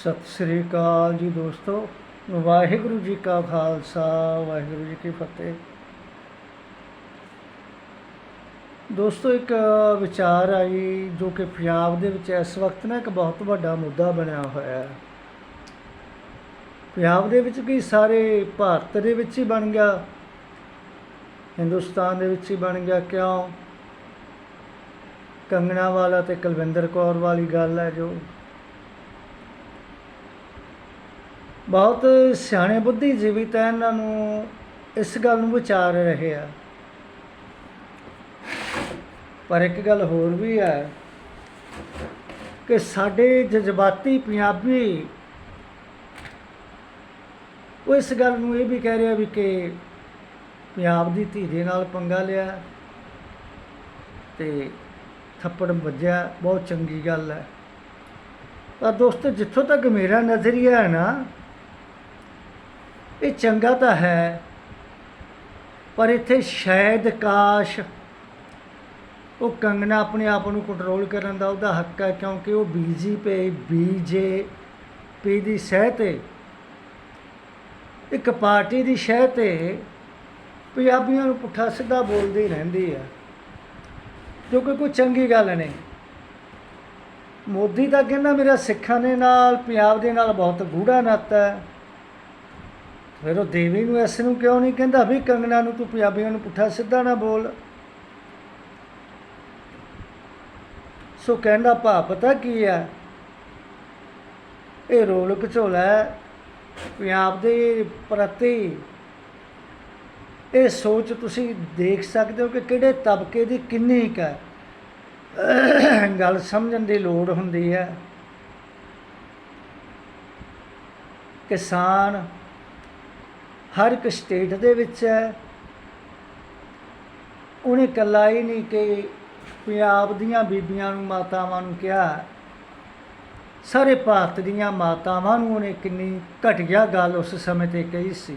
ਸਤਿ ਸ੍ਰੀ ਅਕਾਲ ਜੀ ਦੋਸਤੋ, ਵਾਹਿਗੁਰੂ ਜੀ ਕਾ ਖਾਲਸਾ, ਵਾਹਿਗੁਰੂ ਜੀ ਕੀ ਫਤਿਹ। ਦੋਸਤੋ, ਇੱਕ ਵਿਚਾਰ ਆਈ ਜੋ ਕਿ ਪੰਜਾਬ ਦੇ ਵਿੱਚ ਇਸ ਵਕਤ ਨਾ ਇੱਕ ਬਹੁਤ ਵੱਡਾ ਮੁੱਦਾ ਬਣਿਆ ਹੋਇਆ ਹੈ। ਪੰਜਾਬ ਦੇ ਵਿੱਚ ਕੀ ਸਾਰੇ ਭਾਰਤ ਦੇ ਵਿੱਚ ਹੀ ਬਣ ਗਿਆ, ਹਿੰਦੁਸਤਾਨ ਦੇ ਵਿੱਚ ਹੀ ਬਣ ਗਿਆ, ਕਿਉਂ? ਕੰਗਣਾ ਵਾਲਾ ਤੇ ਕੁਲਵਿੰਦਰ ਕੌਰ ਵਾਲੀ ਗੱਲ ਹੈ ਜੋ। ਬਹੁਤ ਸਿਆਣੇ ਬੁੱਧੀਜੀਵੀ ਤਾਂ ਇਹਨਾਂ ਨੂੰ ਇਸ ਗੱਲ ਨੂੰ ਵਿਚਾਰ ਰਹੇ ਆ। ਪਰ ਇੱਕ ਗੱਲ ਹੋਰ ਵੀ ਹੈ ਕਿ ਸਾਡੇ ਜਜ਼ਬਾਤੀ ਪੰਜਾਬੀ ਉਹ ਇਸ ਗੱਲ ਨੂੰ ਇਹ ਵੀ ਕਹਿ ਰਿਹਾ ਵੀ ਕਿ ਪੰਜਾਬ ਦੀ ਧੀ ਦੇ ਨਾਲ ਪੰਗਾ ਲਿਆ ਤੇ ਥੱਪੜ ਵੱਜਿਆ, ਬਹੁਤ ਚੰਗੀ ਗੱਲ ਹੈ। ਪਰ ਦੋਸਤੋ, ਜਿੱਥੋਂ ਤੱਕ ਮੇਰਾ ਨਜ਼ਰੀਆ ਹੈ ਨਾ ਇਹ ਚੰਗਾ ਤਾਂ ਹੈ, ਪਰ ਇੱਥੇ ਸ਼ਾਇਦ ਕਾਸ਼ ਉਹ ਕੰਗਣਾ ਆਪਣੇ ਆਪ ਨੂੰ ਕੰਟਰੋਲ ਕਰਨ ਦਾ ਉਹਦਾ ਹੱਕ ਹੈ, ਕਿਉਂਕਿ ਉਹ ਬੀਜੇਪੀ ਬੀਜੇਪੀ ਦੀ ਸਹਿ ਤੇ, ਇੱਕ ਪਾਰਟੀ ਦੀ ਸ਼ਹਿ ਤੇ ਪੰਜਾਬੀਆਂ ਨੂੰ ਪੁੱਠਾ ਸਿੱਧਾ ਬੋਲਦੀ ਰਹਿੰਦੀ ਹੈ, ਜੋ ਕਿ ਕੋਈ ਚੰਗੀ ਗੱਲ ਨਹੀਂ। ਮੋਦੀ ਤਾਂ ਕਹਿੰਦਾ, ਮੇਰਾ ਸਿੱਖਾਂ ਦੇ ਨਾਲ, ਪੰਜਾਬ ਦੇ ਨਾਲ ਬਹੁਤ ਗੂੜਾ ਨਾਤਾ ਹੈ। ਫਿਰ ਉਹ ਦੇਵੀ ਨੂੰ ਐਸੇ ਨੂੰ ਕਿਉਂ ਨਹੀਂ ਕਹਿੰਦਾ ਵੀ ਕੰਗਣਾ ਨੂੰ ਤੂੰ ਪੰਜਾਬੀਆਂ ਨੂੰ ਪੁੱਠਾ ਸਿੱਧਾ ਨਾ ਬੋਲ? ਸੋ ਕਹਿੰਦਾ, ਭਾ, ਪਤਾ ਕੀ ਹੈ ਇਹ ਰੋਲ ਘਚੋਲਾ ਪੰਜਾਬ ਦੇ ਪ੍ਰਤੀ। ਇਹ ਸੋਚ ਤੁਸੀਂ ਦੇਖ ਸਕਦੇ ਹੋ ਕਿ ਕਿਹੜੇ ਤਬਕੇ ਦੀ ਕਿੰਨੀ ਕੁ ਗੱਲ ਸਮਝਣ ਦੀ ਲੋੜ ਹੁੰਦੀ ਹੈ ਕਿਸਾਨ ਹਰ ਇੱਕ ਸਟੇਟ ਦੇ ਵਿੱਚ ਹੈ। ਉਹਨੇ ਇਕੱਲਾ ਹੀ ਨਹੀਂ ਕਿ ਪੰਜਾਬ ਦੀਆਂ ਬੀਬੀਆਂ ਨੂੰ, ਮਾਤਾਵਾਂ ਨੂੰ ਕਿਹਾ। ਸਾਰੇ ਭਾਰਤ ਦੀਆਂ ਮਾਤਾਵਾਂ ਨੂੰ ਉਹਨੇ ਕਿੰਨੀ ਘਟੀਆ ਗੱਲ ਉਸ ਸਮੇਂ ਤੇ ਕਹੀ ਸੀ।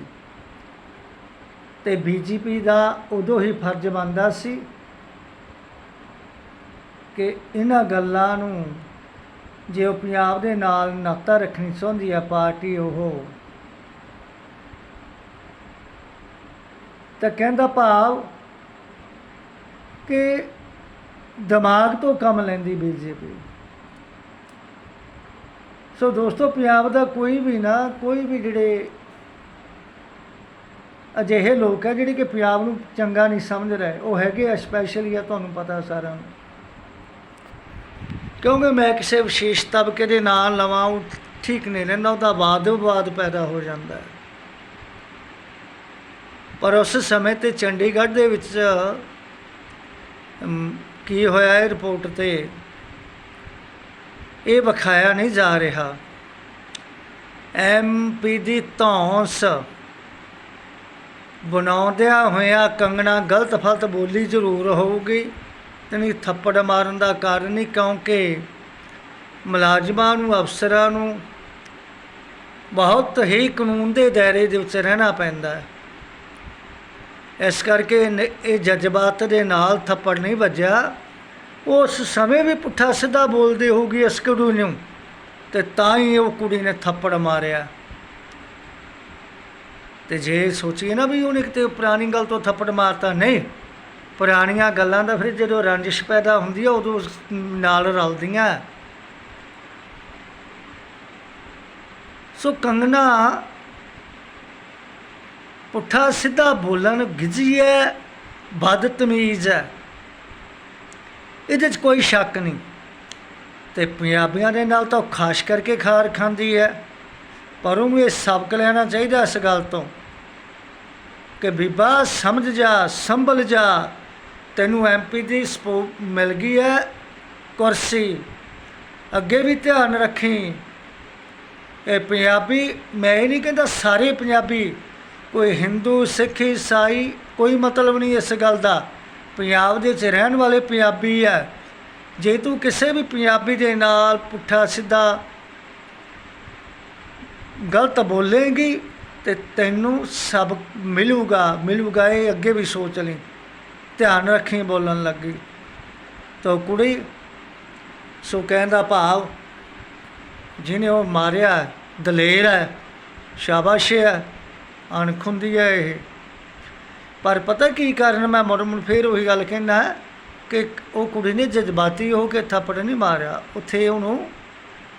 ਤੇ ਬੀਜੇਪੀ ਦਾ ਉਦੋਂ ਹੀ ਫਰਜ਼ ਬਣਦਾ ਸੀ ਕਿ ਇਹਨਾਂ ਗੱਲਾਂ ਨੂੰ ਜੇ ਉਹ ਪੰਜਾਬ ਦੇ ਨਾਲ ਨਾਤਾ ਰੱਖਣੀ ਚਾਹੁੰਦੀ ਹੈ ਪਾਰਟੀ ਉਹ ਤਾਂ ਕਹਿੰਦਾ ਭਾਵ ਕਿ ਦਿਮਾਗ ਤੋਂ ਕੰਮ ਲੈਂਦੀ ਬੀਜੇਪੀ। ਸੋ ਦੋਸਤੋ, ਪੰਜਾਬ ਦਾ ਕੋਈ ਵੀ ਨਾ, ਕੋਈ ਵੀ ਜਿਹੜੇ ਅਜਿਹੇ ਲੋਕ ਹੈ ਜਿਹੜੇ ਕਿ ਪੰਜਾਬ ਨੂੰ ਚੰਗਾ ਨਹੀਂ ਸਮਝ ਰਹੇ, ਉਹ ਹੈਗੇ ਆ ਸਪੈਸ਼ਲੀ ਆ, ਤੁਹਾਨੂੰ ਪਤਾ ਸਾਰਿਆਂ ਨੂੰ। ਕਿਉਂਕਿ ਮੈਂ ਕਿਸੇ ਵਿਸ਼ੇਸ਼ ਤਬਕੇ ਦੇ ਨਾਲ ਲਵਾਂ ਉਹ ਠੀਕ ਨਹੀਂ ਰਹਿੰਦਾ, ਉਹਦਾ ਵਾਦ ਵਿਵਾਦ ਪੈਦਾ ਹੋ ਜਾਂਦਾ ਹੈ। ਪਰ ਉਸ ਸਮੇਂ ਤੇ ਚੰਡੀਗੜ੍ਹ ਦੇ ਵਿੱਚ ਕੀ ਹੋਇਆ ਇਹ ਰਿਪੋਰਟ ਤੇ? ਇਹ ਵਿਖਾਇਆ ਨਹੀਂ ਜਾ ਰਿਹਾ। ਐਮਪੀ ਦੀ ਧੌਂਸ ਬਣਾਉਂਦਿਆਂ ਹੋਇਆਂ ਕੰਗਣਾ ਗਲਤ ਫਲਤ ਬੋਲੀ ਜ਼ਰੂਰ ਹੋਊਗੀ। ਤੇ ਥੱਪੜ ਮਾਰਨ ਦਾ ਕਾਰਨ ਨਹੀਂ ਕਿਉਂਕਿ ਮੁਲਾਜ਼ਮਾਂ ਨੂੰ, ਅਫਸਰਾਂ ਨੂੰ ਬਹੁਤ ਹੀ ਕਾਨੂੰਨ ਦੇ ਦਾਇਰੇ ਦੇ ਵਿੱਚ ਰਹਿਣਾ ਪੈਂਦਾ ਹੈ। ਇਸ ਕਰਕੇ ਇਹ ਜਜ਼ਬਾਤ ਦੇ ਨਾਲ ਥੱਪੜ ਨਹੀਂ ਵੱਜਿਆ। ਉਸ ਸਮੇਂ ਵੀ ਪੁੱਠਾ ਸਿੱਧਾ ਬੋਲਦੀ ਹੋਊਗੀ ਇਸ ਕੁੜੀ ਨੂੰ ਤੇ ਤਾਂ ਹੀ ਉਹ ਕੁੜੀ ਨੇ ਥੱਪੜ ਮਾਰਿਆ। ਤੇ ਜੇ ਸੋਚੀਏ ਨਾ ਵੀ ਉਹਨੇ ਕਿਤੇ ਪੁਰਾਣੀ ਗੱਲ ਤੋਂ ਥੱਪੜ ਮਾਰਤਾ, ਨਹੀਂ। ਪੁਰਾਣੀਆਂ ਗੱਲਾਂ ਦਾ ਫਿਰ ਜਦੋਂ ਰੰਜਿਸ਼ ਪੈਦਾ ਹੁੰਦੀ ਆ, ਉਦੋਂ ਉਸ ਨਾਲ ਰਲਦੀਆਂ। ਸੋ ਕੰਗਨਾ ਪੁੱਠਾ ਸਿੱਧਾ ਬੋਲਣ ਗਿੱਜੀ ਹੈ ਬਦਤਮੀਜ਼ ਹੈ। ਇਹਦੇ 'ਚ ਕੋਈ ਸ਼ੱਕ ਨਹੀਂ। ਤੇ ਪੰਜਾਬੀਆਂ ਦੇ ਨਾਲ ਤਾਂ ਉਹ ਖਾਸ ਕਰਕੇ ਖਾਰ ਖਾਂਦੀ ਹੈ। ਪਰ ਉਹਨੂੰ ਇਹ ਸਬਕ ਲੈਣਾ ਚਾਹੀਦਾ ਇਸ ਗੱਲ ਤੋਂ ਕਿ ਬੀਬਾ ਸਮਝ ਜਾ, ਸੰਭਲ ਜਾ, ਤੈਨੂੰ ਐਮਪੀ ਦੀ ਸਪੋ, ਮਿਲ ਗਈ ਹੈ ਕੁਰਸੀ। ਅੱਗੇ ਵੀ ਧਿਆਨ ਰੱਖੀ। ਇਹ ਪੰਜਾਬੀ, ਮੈਂ ਇਹ ਨਹੀਂ ਕਹਿੰਦਾ ਸਾਰੇ ਪੰਜਾਬੀ ਕੋਈ ਹਿੰਦੂ, ਸਿੱਖ, ਈਸਾਈ, ਕੋਈ ਮਤਲਬ ਨਹੀਂ ਇਸ ਗੱਲ ਦਾ। ਪੰਜਾਬ ਦੇ ਵਿੱਚ ਰਹਿਣ ਵਾਲੇ ਪੰਜਾਬੀ ਹੈ। ਜੇ ਤੂੰ ਕਿਸੇ ਵੀ ਪੰਜਾਬੀ ਦੇ ਨਾਲ ਪੁੱਠਾ, ਸਿੱਧਾ ਗਲਤ ਬੋਲੇਗੀ ਤੇ ਤੈਨੂੰ ਸਭ ਮਿਲੂਗਾ। ਮਿਲੂਗਾ ਇਹ ਅੱਗੇ ਵੀ ਸੋਚ ਲਈ। ਧਿਆਨ ਰੱਖੀ ਬੋਲਣ ਲੱਗੀ। ਤਾਂ ਕੁੜੀ, ਸੋ ਕਹਿੰਦਾ ਭਾਵ, ਜਿਹਨੇ ਉਹ ਮਾਰਿਆ, ਦਲੇਰ ਹੈ, ਸ਼ਾਬਾਸ਼ ਹੈ। ਅਣਖ ਹੁੰਦੀ ਹੈ ਇਹ। ਪਰ ਪਤਾ ਕੀ ਕਾਰਨ ਮੈਂ ਮੁੜ ਮੁੜ ਫੇਰ ਉਹੀ ਗੱਲ ਕਹਿੰਦਾ ਕਿ ਉਹ ਕੁੜੀ ਨੇ ਜਜ਼ਬਾਤੀ ਹੋ ਕੇ ਥੱਪੜ ਨਹੀਂ ਮਾਰਿਆ। ਉੱਥੇ ਉਹਨੂੰ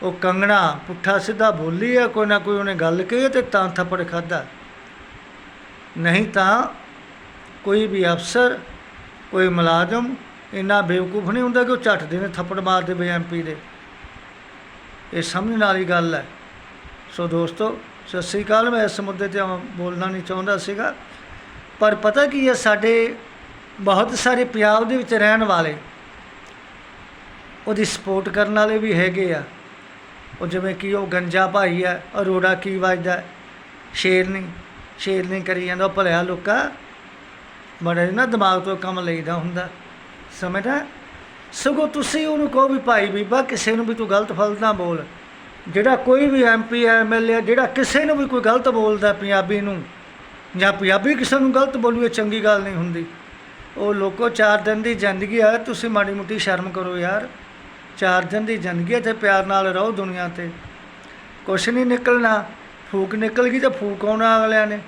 ਉਹ ਕੰਗਣਾ ਪੁੱਠਾ ਸਿੱਧਾ ਬੋਲੀ ਆ, ਕੋਈ ਨਾ ਕੋਈ ਉਹਨੇ ਗੱਲ ਕਹੀ ਤੇ ਤਾਂ ਥੱਪੜ ਖਾਦਾ ਨਹੀਂ ਤਾਂ ਕੋਈ ਵੀ ਅਫਸਰ, ਕੋਈ ਮੁਲਾਜ਼ਮ ਇੰਨਾ ਬੇਵਕੂਫ ਨਹੀਂ ਹੁੰਦਾ ਕਿ ਉਹ ਝੱਟ ਦੇ ਨੇ ਥੱਪੜ ਮਾਰ ਦੇਵੇ ਐਮਪੀ ਦੇ। ਇਹ ਸਮਝਣ ਵਾਲੀ ਗੱਲ ਹੈ। ਸੋ ਦੋਸਤੋ ਸਤਿ ਸ੍ਰੀ ਅਕਾਲ, ਮੈਂ ਇਸ ਮੁੱਦੇ ਤੇ ਬੋਲਣਾ ਨਹੀਂ ਚਾਹੁੰਦਾ ਸੀਗਾ। ਪਰ ਪਤਾ ਕੀ ਹੈ, ਸਾਡੇ ਬਹੁਤ ਸਾਰੇ ਪੰਜਾਬ ਦੇ ਵਿੱਚ ਰਹਿਣ ਵਾਲੇ ਉਹਦੀ ਸਪੋਰਟ ਕਰਨ ਵਾਲੇ ਵੀ ਹੈਗੇ ਆ। ਉਹ ਜਿਵੇਂ ਕਿ ਉਹ ਗੰਜਾ ਭਾਈ ਆ, ਅਰੋੜਾ ਕੀ ਵੱਜਦਾ ਸ਼ੇਰਨੀ ਸ਼ੇਰਨੀ ਕਰੀ ਜਾਂਦਾ ਭਲਿਆ ਲੋਕਾ। ਬੜਾ ਨਾ ਦਿਮਾਗ ਤੋਂ ਕੰਮ ਲਈਦਾ ਹੁੰਦਾ। ਸਮਝਦਾ? ਸਗੋਂ ਤੁਸੀਂ ਉਹਨੂੰ ਕਹੋ ਵੀ ਭਾਈ ਬੀਬਾ, ਕਿਸੇ ਨੂੰ ਵੀ ਤੂੰ ਗਲਤ ਫਲਤ ਨਾ ਬੋਲ। ਜਿਹੜਾ ਕੋਈ ਵੀ ਐਮਪੀ ਐਮਐਲਏ ਜਿਹੜਾ ਕਿਸੇ ਨੂੰ ਵੀ ਕੋਈ ਗਲਤ ਬੋਲਦਾ ਪੰਜਾਬੀ ਨੂੰ, ਜਾਂ ਪੰਜਾਬੀ ਕਿਸੇ ਨੂੰ ਗਲਤ ਬੋਲੂਏ ਚੰਗੀ ਗੱਲ ਨਹੀਂ ਹੁੰਦੀ। ਉਹ ਲੋਕੋ ਚਾਰ ਦਿਨ ਦੀ ਜ਼ਿੰਦਗੀ ਆ, ਤੁਸੀਂ ਮਾੜੀ ਮੁੱਟੀ ਸ਼ਰਮ ਕਰੋ ਯਾਰ। ਚਾਰ ਦਿਨ ਦੀ ਜ਼ਿੰਦਗੀ ਹੈ ਤੇ ਪਿਆਰ ਨਾਲ ਰਹੋ ਦੁਨੀਆ ਤੇ। ਕੁਛ ਨਹੀਂ ਨਿਕਲਣਾ, ਫੂਕ ਨਿਕਲ ਗਈ ਤਾਂ ਫੂਕ ਆਉਣਾ ਅਗਲਿਆਂ ਨੇ।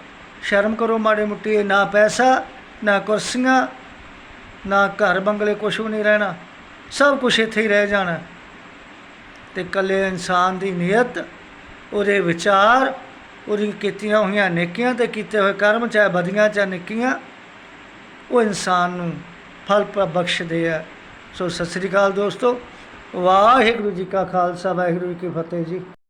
ਸ਼ਰਮ ਕਰੋ ਮਾੜੀ ਮੁੱਟੀ, ਨਾ ਪੈਸਾ, ਨਾ ਕੁਰਸੀਆਂ, ਨਾ ਘਰ ਬੰਗਲੇ, ਕੁਛ ਵੀ ਨਹੀਂ ਰਹਿਣਾ। ਸਭ ਕੁਝ ਇੱਥੇ ਹੀ ਰਹਿ ਜਾਣਾ। ਤੇ ਇਕੱਲੇ ਇਨਸਾਨ ਦੀ ਨੀਅਤ, ਉਹਦੇ ਵਿਚਾਰ, ਉਹਦੀਆਂ ਕੀਤੀਆਂ ਹੋਈਆਂ ਨੇਕੀਆਂ ਤੇ ਕੀਤੇ ਹੋਏ ਕਰਮ, ਚਾਹੇ ਵਧੀਆਂ ਚਾਹੇ ਨਿੱਕੀਆਂ, ਉਹ ਇਨਸਾਨ ਨੂੰ ਫਲ ਪ- ਬਖਸ਼ਦੇ ਆ। ਸੋ ਸਤਿ ਸ੍ਰੀ ਅਕਾਲ ਦੋਸਤੋ। ਵਾਹਿਗੁਰੂ ਜੀ ਕਾ ਖਾਲਸਾ, ਵਾਹਿਗੁਰੂ ਜੀ ਕੀ ਫਤਿਹ ਜੀ।